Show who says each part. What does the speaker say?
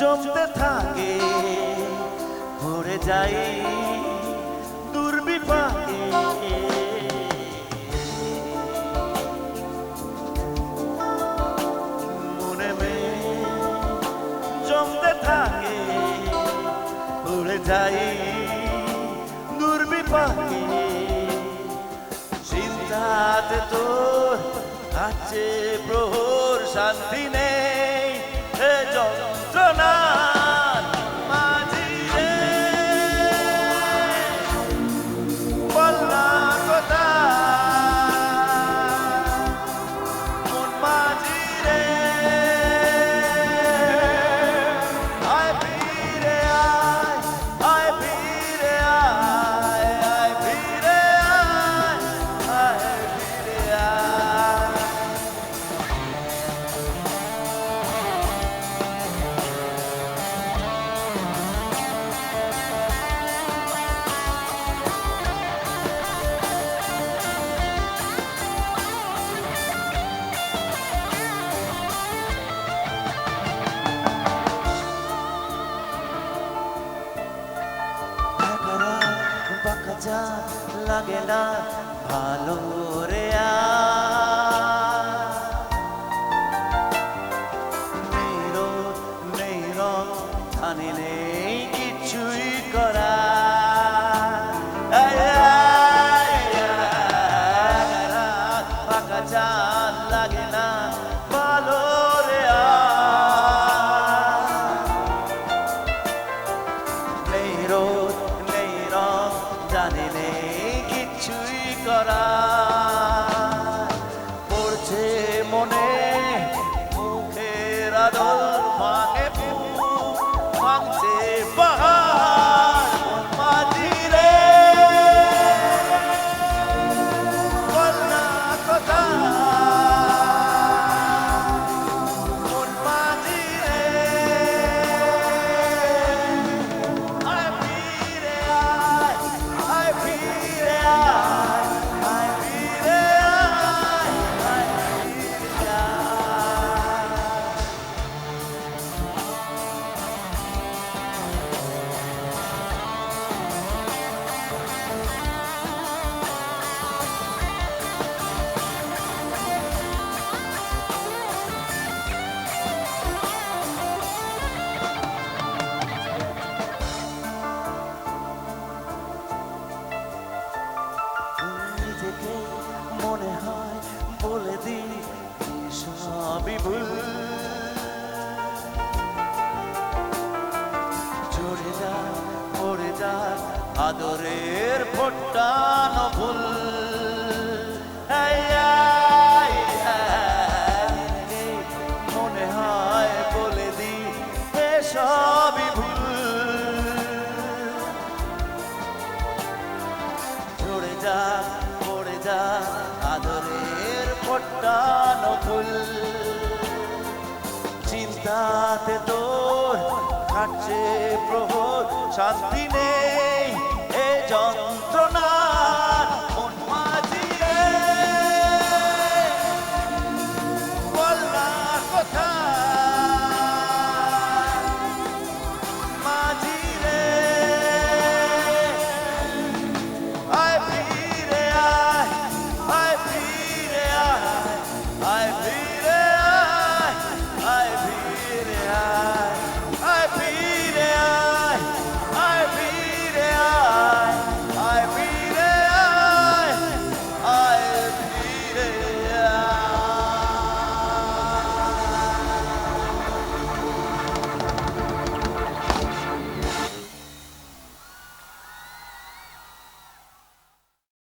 Speaker 1: জমতে থাকে, ভরে যাই দুর্বিপাকে। মনে মে জমতে থাকে, ভরে যাই দুর্বিপাকে। চিন্তাতে তোর আছে প্রহর, শান্তি নেই এ যন্ত্রণা বাঁকা যা লাগে না ভালো রে নেই রং নেই রং কিছুই পড়ে আদরের ফোটানো এই, মনে হয় বলে দি সবই ভুল। ঝরে যা পড়ে যা আদরের ফোটানো ভুল চিন্তাতে তোর কাটছে প্রহর শান্তি নেই এ যন্ত্রণার